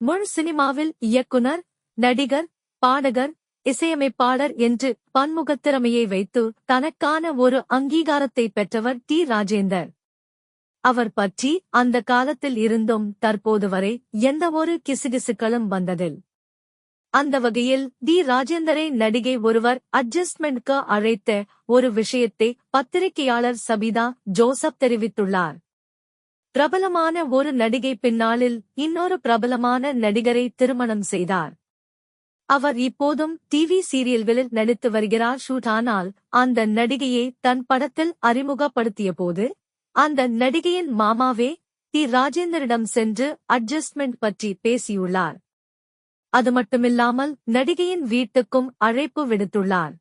முழு சினிமாவில் இயக்குனர் நடிகர் பாடகர் இசையமைப்பாளர் என்று பன்முகத்திறமையை வைத்து தனக்கான ஒரு அங்கீகாரத்தை பெற்றவர் டி. ராஜேந்தர். அவர் பற்றி அந்த காலத்தில் இருந்தும் தற்போது வரை எந்தவொரு கிசுகிசுக்களும் வந்ததில். அந்த வகையில் டி. ராஜேந்தரை நடிகை ஒருவர் அட்ஜஸ்ட்மெண்ட்க்கு அழைத்த ஒரு விஷயத்தை பத்திரிகையாளர் சபிதா ஜோசப் தெரிவித்துள்ளார். பிரபலமான ஒரு நடிகை பின்னாளில் இன்னொரு பிரபலமான நடிகரை திருமணம் செய்தார். அவர் இப்போதும் டிவி சீரியல்களில் நடித்து வருகிறார். ஷூட் ஆனால் அந்த நடிகையை தன் படத்தில் அறிமுகப்படுத்திய போது அந்த நடிகையின் மாமாவே டி. ராஜேந்தரிடம் சென்று அட்ஜஸ்ட்மெண்ட் பற்றி பேசியுள்ளார். அது மட்டுமில்லாமல் நடிகையின் வீட்டுக்கும் அழைப்பு விடுத்துள்ளார்.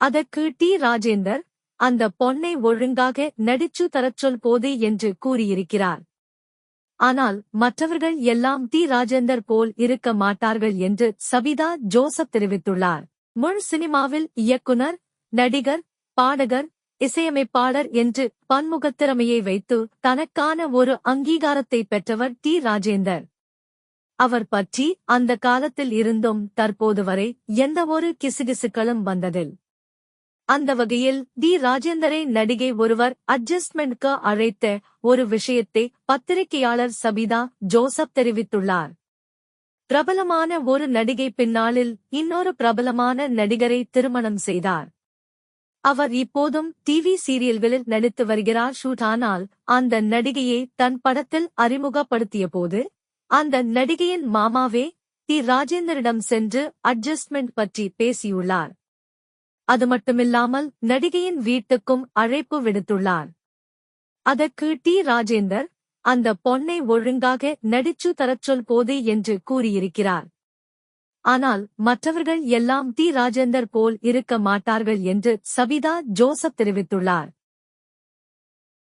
அதற்கு டி. ராஜேந்தர் அந்த பொன்னை ஒழுங்காக நடிச்சு தரச்சொல் போது என்று கூறியிருக்கிறார். ஆனால் மற்றவர்கள் எல்லாம் டி. ராஜேந்தர் போல் இருக்க மாட்டார்கள் என்று சபிதா ஜோசப் தெரிவித்துள்ளார். முழு சினிமாவில் இயக்குனர் நடிகர் பாடகர் இசையமைப்பாளர் என்று பன்முகத்திறமையை வைத்து தனக்கான ஒரு அங்கீகாரத்தை பெற்றவர் டி. ராஜேந்தர். அவர் பற்றி அந்த காலத்தில் இருந்தும் தற்போது வரை எந்தவொரு கிசுகிசுக்களும் வந்ததில் அந்த வகையில் டி ராஜேந்தரை நடிகை ஒருவர் அட்ஜஸ்ட்மெண்ட்க்கு அழைத்த ஒரு விஷயத்தை பத்திரிகையாளர் சபிதா ஜோசப் தெரிவித்துள்ளார். பிரபலமான ஒரு நடிகை பின்னாளில் இன்னொரு பிரபலமான நடிகரை திருமணம் செய்தார். அவர் இப்போதும் டிவி சீரியல்களில் நடித்து வருகிறார் ஷூட். ஆனால் அந்த நடிகையை தன் படத்தில் அறிமுகப்படுத்திய போது அந்த நடிகையின் மாமாவே டி ராஜேந்தரிடம் சென்று அட்ஜஸ்ட்மெண்ட் பற்றி பேசியுள்ளார். அது மட்டுமில்லாமல் நடிகையின் வீட்டுக்கும் அழைப்பு விடுத்துள்ளார். அதற்கு டி. ராஜேந்தர் அந்த பொன்னை ஒழுங்காக நடிச்சு தரச்சொல் போது என்று கூறியிருக்கிறார். ஆனால் மற்றவர்கள் எல்லாம் டி. ராஜேந்தர் போல் இருக்க மாட்டார்கள் என்று சபிதா ஜோசப் தெரிவித்துள்ளார்.